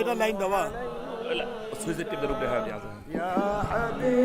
এটা লাইন দেওয়া? সুইচের টিপের উপরে হ্যাঁ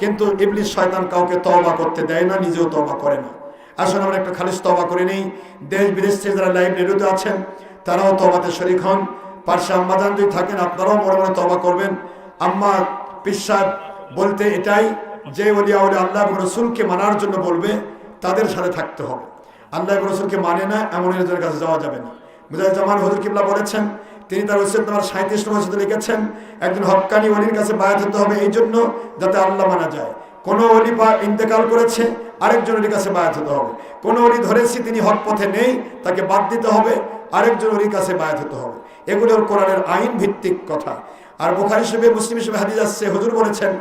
কিন্তু ইবলিশ শয়তান কাউকে তওবা করতে দেয় না, নিজেও তওবা করে না। আসলে আমরা একটা খালিস তওবা করে নেই। দেশ বিদেশ থেকে যারা লাইভ রেডিওতে আছেন, তারাও তওবাতে শরিক হন। পার্শ্বে আম্মাদান যদি থাকেন, আপনারাও মনে মনে তওবা করবেন। আম্মা পিসাদ বলতে এটাই যে ওলিয়া ওলি আল্লাহ রসুলকে মানার জন্য বলবে, তাদের সাথে থাকতে হবে। আল্লাহ রসুলকে মানে না, এমন কাছে যাওয়া যাবে না। মুজাহিদ জামান হজুর কিবলা বলেছেন তিনি তার ওসিয়ত নাম্বার সাঁত্রিশ নম্বর সাথে লিখেছেন, একজন হক্কানি অলির কাছে বায়াত হতে হবে এই জন্য যাতে আল্লাহ মানা যায়। কোনো অলি বা ইন্তেকাল করেছে, আরেকজন অলির কাছে বায়াত হতে হবে। কোনো অলি ধরেছি তিনি হক পথে নেই, তাকে বাদ দিতে হবে, আরেকজন অলির কাছে বায়াত হতে হবে। এগুলো কোরআনের আইন ভিত্তিক কথা। আর বোখারি হিসেবে মুসলিম হিসেবে হাদিস আসছে হুজুর বলেছেন,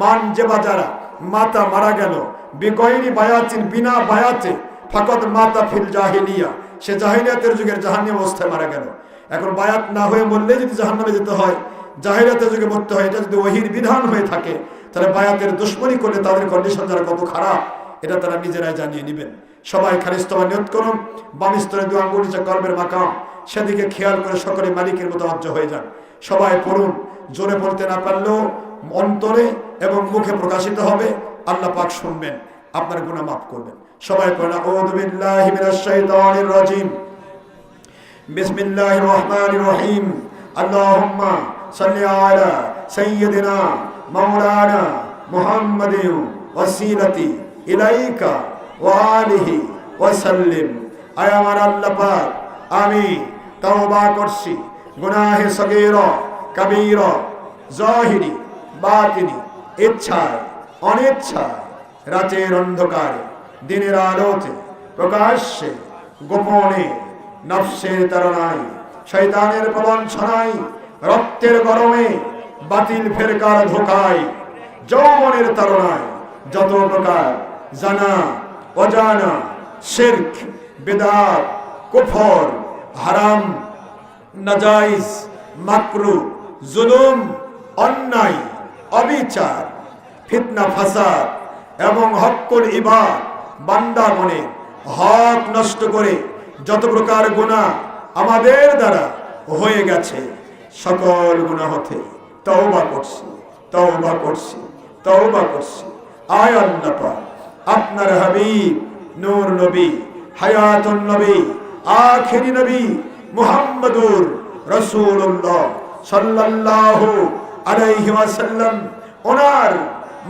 মান যে বাজারা মাতা মারা গেল বিকয়নি বায়াতিন বিনা বায়াতে ফাকত মাতা ফিল জাহিলিয়া, সে জাহিলিয়াতের যুগের জাহান্নাম অবস্থায় মারা গেল। এখন বায়াত না হয়ে মরলে যদি জাহান্নামে যেতে হয়, জাহিলিয়াতের যুগে মরতে হয়, এটা যদি ওহির বিধান হয়ে থাকে, তাহলে বায়াতের দুশ্মনী করলে তাদের কন্ডিশন যারা কত খারাপ, এটা তারা নিজেরাই জানিয়ে নেবেন। সবাই খালিস্তমা নিয়ত করুন, বাম স্তরে দু আঙ্গুল, নিচে কর্মের মাকাম, সেদিকে খেয়াল করে সকলে মালিকের মতো অজ্জ হয়ে যান। সবাই পড়ুন, জোরে পড়তে না পারলেও অন্তরে এবং মুখে প্রকাশিত হবে, আল্লাহ পাক শুনবেন, আপনার গুণা মাফ করবেন। সবাই পড়ুন রাজিম। বিসমিল্লাহির রহমানির রহিম আল্লাহুম্মা সাল্লি আলা সাইয়্যিদিনা মাওলানা মুহাম্মাদিন ওয়াসিলাতি ইলাইকা ওয়া আলিহি ওয়া সাল্লিম আয় আমার আল্লাহ পাক, আমি তওবা করছি। গুনাহে সগীরা, কবীরা, জাহিরি, বাতিনি, ইচ্ছায়, অনিচ্ছায়, রাতের অন্ধকারে, দিনের আলোতে প্রকাশ্যে, গোপনে নফসের তারণায় শৈতানের প্রবঞ্চনায় রক্তের গরমে বাতিল ফেরকার ধোকায়, যৌবনের তারণায় যত প্রকার জানা, অজানা, শির্ক, বেদাত, কুফর, হারাম, নাজাইজ, মাকরু, জুলুম, অন্যায়, অবিচার, ফিতনা, ফাসাদ এবং হক্কুল ইবাদ বান্দাগণে হক নষ্ট করে যত প্রকার গুণা আমাদের দ্বারা হয়ে গেছে, সকল গুণা হতে তওবা করছি তওবা করছি তওবা করছি। আয় আল্লাহ আপনার হাবিব, নূর নবী, হায়াতুন নবী, আখেরি নবী মুহাম্মদুর রাসূলুল্লাহ সাল্লাল্লাহু আলাইহি ওয়াসাল্লাম, ওনার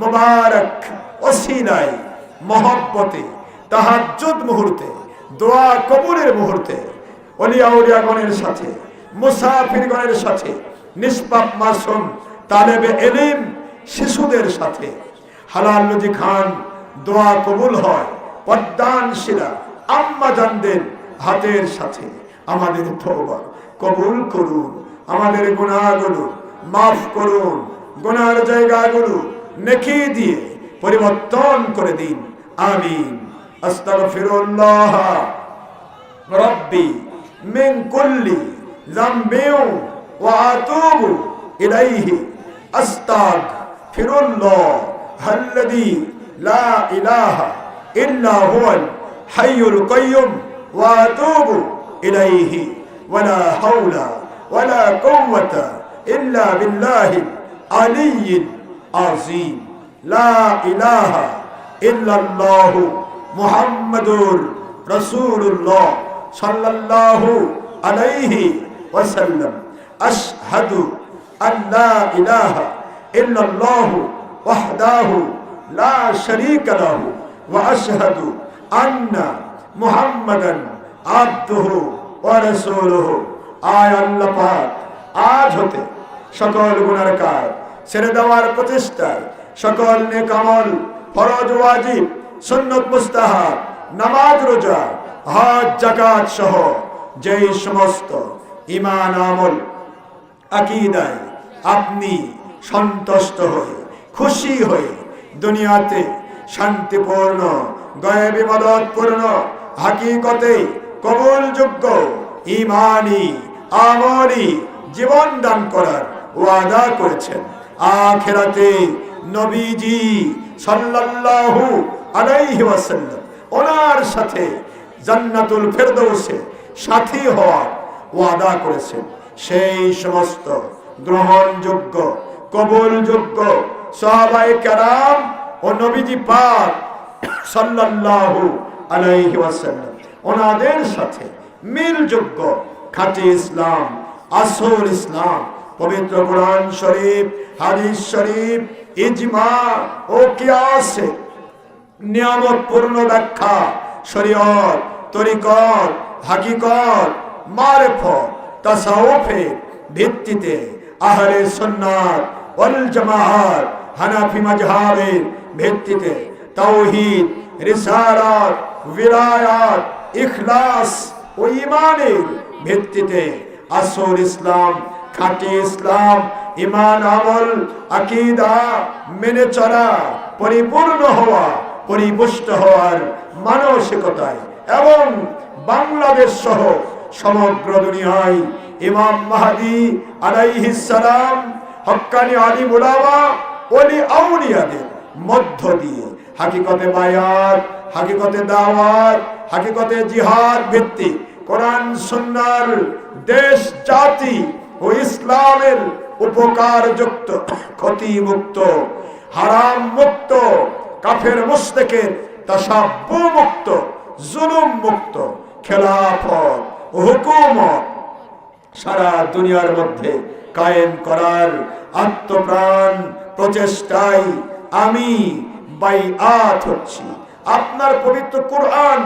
মুবারক ওসিলায়, মহব্বতে, তাহাজ্জুদ মুহূর্তে দোয়া কবুলের মুহূর্তে অলিয়া উলিয়াগণের সাথে, মুসাফিরগণের সাথে, নিষ্পাপ মাসুম, তালেবে এলিম শিশুদের সাথে। হালাল নদী খান, দোয়া কবুল হয় পদ্মান শিলা আম্মা জানদের হাতের সাথে। আমাদের তওবা কবুল করুন, আমাদের গুনাহগুলো মাফ করুন গুনার জায়গাগুলো নেকি দিয়ে পরিবর্তন করে দিন। আমিন। আস্তাগফিরুল্লাহ রব্বি মিন কুল্লি যামবিউ ওয়া আতুবু ইলাইহি আস্তাগফিরুল্লাহ আল্লাযী লা ইলাহা ইল্লা হুয়াল হাইয়ুল কাইয়্যুম ওয়া আতুবু ইলাইহি ওয়ালা হাওলা ওয়ালা কুওয়াতা ইল্লা বিল্লাহিল আলিয়্যিল আযীম লা ইলাহা ইল্লাল্লাহু মুহাম্মাদুর রাসূলুল্লাহ সাল্লাল্লাহু আলাইহি ওয়াসাল্লাম। আশহাদু আন লা ইলাহা ইল্লাল্লাহু ওয়াহদাহু লা শারীকা লাহু ওয়া আশহাদু আন্না মুহাম্মাদান আবদুহু ওয়া রাসূলুহু। আয় আল্লাহ পাক, আজ হতে সকল গুনার কাজ ছেড়ে দেওয়ার প্রচেষ্টায়, সকল নেকামল ফরজ ওয়াজিব সুন্নত মুস্তাহাব, নামাজ, রোজা, হজ জাকাত সহ যেই সমস্ত ইমান আমল, আকিদায় আপনি সন্তুষ্ট হয়ে, খুশি হয়ে দুনিয়াতে শান্তিপূর্ণ, গয়েবি মদতপূর্ণ, হাকিকতে কবুলযোগ্য ইমানি আমলি জীবন দান করার ওয়াদা করেছেন। আখেরাতে নবীজি সাল্লাল্লাহু আলাইহি ওয়াসাল্লাম, ওনার সাথে জান্নাতুল ফেরদৌসে সাথী হওয়ার ওয়াদা করেছেন। সেই সমস্ত গ্রহণযোগ্য, কবুলযোগ্য সাহাবাই কেরাম ও নবীজি পাক সাল্লাল্লাহু আলাইহি ওয়াসাল্লাম, ওনাদের সাথে মিলযোগ্য খাঁটি ইসলাম, আসল ইসলাম, পবিত্র কোরআন শরীফ, হাদিস শরীফ, ইজমা ও কিয়াসে নিয়ামত পূর্ণ ব্যাখ্যা। শরীয়ত, তরিকত, হাকিকত, মারেফত, তাসাউফের ভিত্তিতে আহলে সুন্নাত ওয়াল জামাআত হানাফি মাযহাবের ভিত্তিতে তাওহীদ, রিসালাত বিরায়াত ইখলাস ও ঈমানের ভিত্তিতে আসল ইসলাম, খাঁটি ইসলাম ইমান আমল, আকীদা মেনে চলা, পরিপূর্ণ হওয়া পরিপুষ্ট হওয়ার মানসিকতায় এবং বাংলাদেশ সহ সমগ্র দুনিয়ায় ইমাম মাহাদি আলাইহিস সালাম, হক্কানি আলী মুলামা, ওলি আউলিয়াদের মধ্য দিয়ে হাকিকতে বায়াত, হাকিকতে দাওয়াত, হাকিকতে জিহাদ ভিত্তিক কোরআন, সুন্নার দেশ, জাতি ও ইসলামের উপকারযুক্ত, ক্ষতিমুক্ত হারাম মুক্ত কাফের মুস্তেকের তাসাব্বু মুক্ত, জুলুম মুক্ত, খেলাফত হুকুমত সারা দুনিয়ার মধ্যে কায়েম করার আত্মপ্রাণ প্রচেষ্টায় আমি বাইআত হচ্ছি। আপনার পবিত্র কোরআন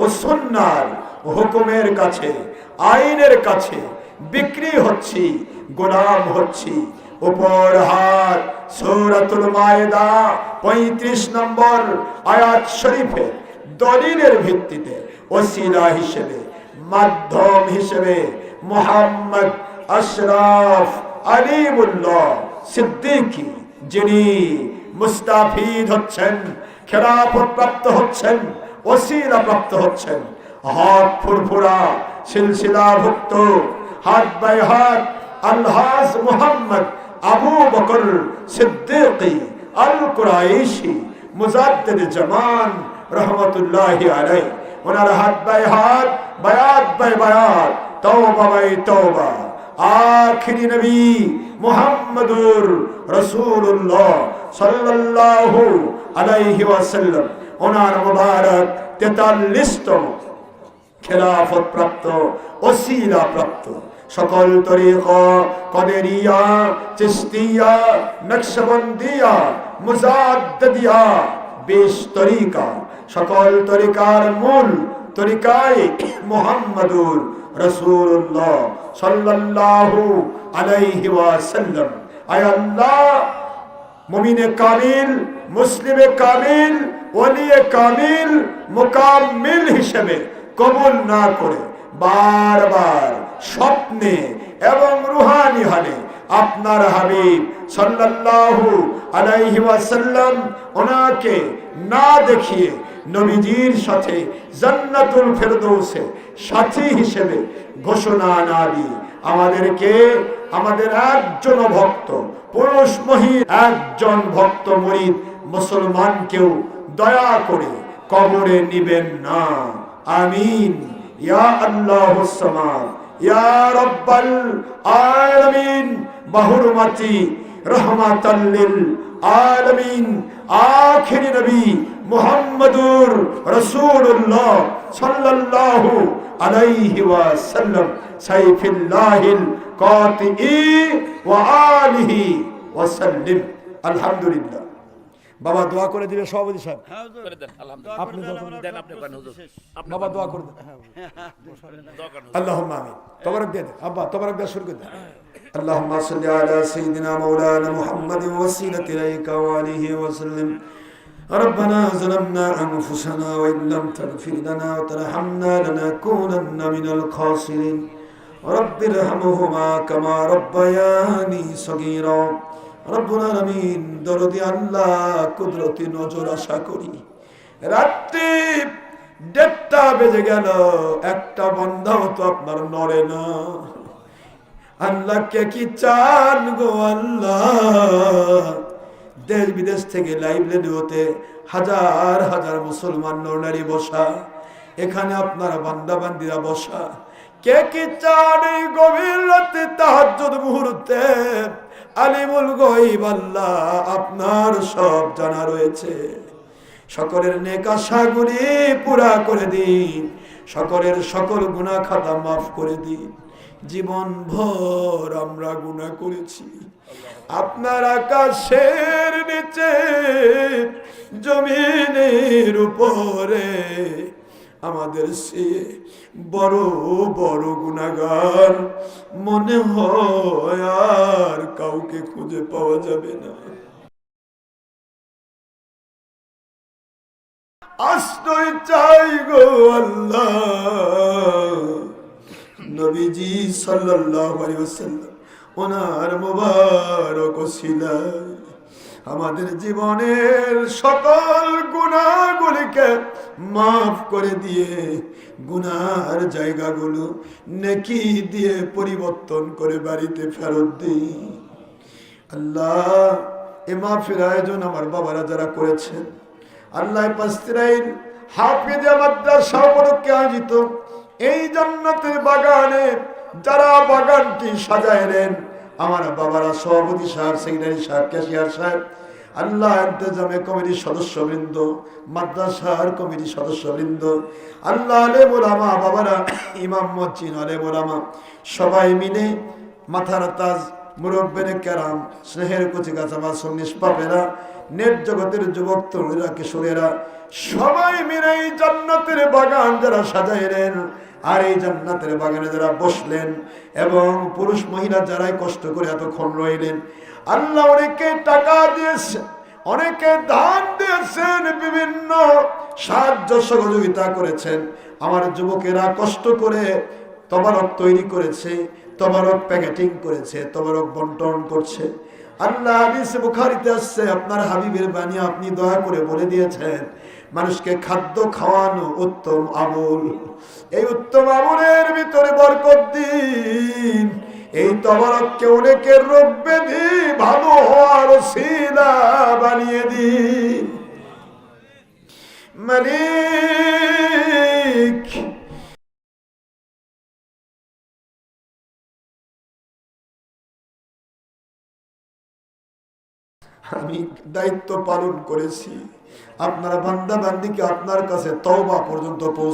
ও সুন্নার হুকুমের কাছে, আইনের কাছে বিক্রি হচ্ছি, গোলাম হচ্ছি। উপর হাত, সৌরাতুল মায়েদা, পঁয়ত্রিশ নম্বর আয়াত শরীফে দলিলের ভিত্তিতে ওসিলা হিসেবে, মাধ্যম হিসেবে মোহাম্মদ আশরাফ আলিমুল্লাহ সিদ্দিকী যিনি মুস্তাফিদ হচ্ছেন খেলাফত প্রাপ্ত হচ্ছেন ওসিলা প্রাপ্ত হচ্ছেন। হাত ফুরফুরা, সিলসিলাভুক্ত, হাত বাই হাত, আলহাজ মোহাম্মদ আবু বকর সিদ্দিকী আল কুরাইশি মুজাদ্দিদ জামান রহমতুল্লাহি আলাই ওনার হাত বাই হাত, বায়াত বাই বায়াত, তওবা বাই তওবা। আখিরি নবী মুহাম্মদুর রাসূলুল্লাহ সাল্লাল্লাহু আলাইহি ওয়াসাল্লাম। ওনার মুবারক 43 তম খেলাফত প্রাপ্ত ওসিলা প্রাপ্ত সকল তরিকা কদেরিয়া চিস্তিয়া নকশবন্দিয়া মুজাদ্দিয়া বিশ তরিকা। সকল তরিকার মূল তরিকায় রসুল্লাহ সাল্লাল্লাহু আলাইহি ওয়াসাল্লাম। আয় আল্লাহ, মুমিনে কামিল, মুসলিমে কামিল, ওলিয়ে কামিল, মুকাম্মিল হিসেবে কবুল না করে বারবার স্বপ্নে এবং রুহানি হালে আপনার হাবিব সাল্লাল্লাহু আলাইহি ওয়াসাল্লাম ওনাকে না দেখিয়ে নবীজির সাথে জান্নাতুল ফেরদৌসে সাথী হিসেবে ঘোষণা না দিয়ে আমাদেরকে আমাদের একজন ভক্ত, পুরুষ, মহিলা, একজন ভক্ত মরিদ, মুসলমানকেও দয়া করে কবরে নিবেন না। আমিন। ইয়া আল্লাহ সামাদ, ইয়া রব্বাল আলামিন বাহুরমাতি রহমাতাল্লিল আলামিন, আখিরি নবী মুহাম্মদুর রাসূলুল্লাহ সাল্লাল্লাহু আলাইহি ওয়াসাল্লাম, সাইফিল্লাহিল ওয়াসাল্লিম। আলহামদুলিল্লাহ। বাবা দোয়া করে দিবে সভাপতি সাহেব করে দেন আলহামদুলিল্লাহ দেন আপনি করেন হুজুর আপনি বাবা দোয়া করে দেন দোয়া করেন اللهم امين تبارك دي ابا تبارك ده شكر ده اللهم صل على سيدنا مولانا محمد وسيلة إليك وآله وسلم ربنا ظلمنا أنفسنا وإن لم تغفر لنا وترحمنا لنكونن من الخاسرين رب ارحمهما كما ربياني صغيرا দরদি আল্লাহ নজর আশা করি। দেড়টা বেজে গেল, একটা আপনার নড়ে না। কি চান গো আল্লাহ? দেশ বিদেশ থেকে লাইভ রেডিওতে হাজার হাজার মুসলমান নরনারী বসা, এখানে আপনার বান্দাবান্দিরা বসা। কে কি চান গভীর রাতে তাহার মুহূর্তে? আলিমুল গইব আল্লাহ আপনার সব জানা রয়েছে। সকলের নেক আশাগুলি পুরা করে দিন। সকলের সকল গুনাহ খাতা মাফ করে দিন। জীবন ভর আমরা গুনাহ করেছি। আপনার আকাশের নিচে, জমিনের উপরে আমাদের সে বড় বড় গুণাগার। মনে হয় আর কাউকে খুঁজে পাওয়া যাবে না। আশ্রয় চাই গো আল্লাহ। নবীজি ওয়াসাল্লাম, ওনার মোবারক ওসিলায় আমাদের জীবনের সকল গুণাগুলিকে মাফ করে দিয়ে গুনার জায়গাগুলো নেকি দিয়ে পরিবর্তন করে বাড়িতে ফেরত দিই। আল্লাহ, এ মাহফিল আয়োজন আমার বাবারা যারা করেছেন, আল্লাহ আয়োজিত এই জান্নাতের বাগানে যারা বাগানটি সাজাইলেন আমার বাবারা সভাপতি সাহেব সেক্রেটারি সাহেব ক্যাশিয়ার সাহেব আল্লাহ ইন্তজামে কমিটির সদস্যবৃন্দ, মাদ্রাসার কমিটির সদস্যবৃন্দ, আল্লাহ আলে মোলামা বাবারা ইমাম মজ্জিন আলে মোলামা সবাই মিলে মাথার তাজ মুরব্বেনে কেরাম, স্নেহের কচি কাঁচামা সন্নিস পাপেরা নেট জগতের যুবক তরুণীরা, কিশোরেরা, সবাই মিলে জান্নাতের বাগান যারা সাজাইলেন আর এই জান্নাতের বাগানে যারা বসলেন এবং পুরুষ মহিলা যারাই কষ্ট করে এতক্ষণ রইলেন, আল্লাহ অনেকে টাকা দিয়েছেন অনেকে দান দিয়েছেন, বিভিন্ন সাহায্য সহযোগিতা করেছেন। আমার যুবকেরা কষ্ট করে তবারক তৈরি করেছে, তবারক প্যাকেটিং করেছে, তবারক বন্টন করছে। আল্লাহ হাদিসে বুখারিতে আসছে আপনার হাবিবের বাণী আপনি দয়া করে বলে দিয়েছেন মানুষকে খাদ্য খাওয়ানো উত্তম আমল। এই উত্তম আমলের ভিতরে বরকত দিন। এই তবারককে অনেকের রোগ ব্যাধি ভালো হওয়ার শিলা বানিয়ে দিন। মালিক আমি দায়িত্ব পালন করেছি। আপনার বান্দা বান্দিকে আপনার কাছে তওবা পর্যন্ত পৌঁছ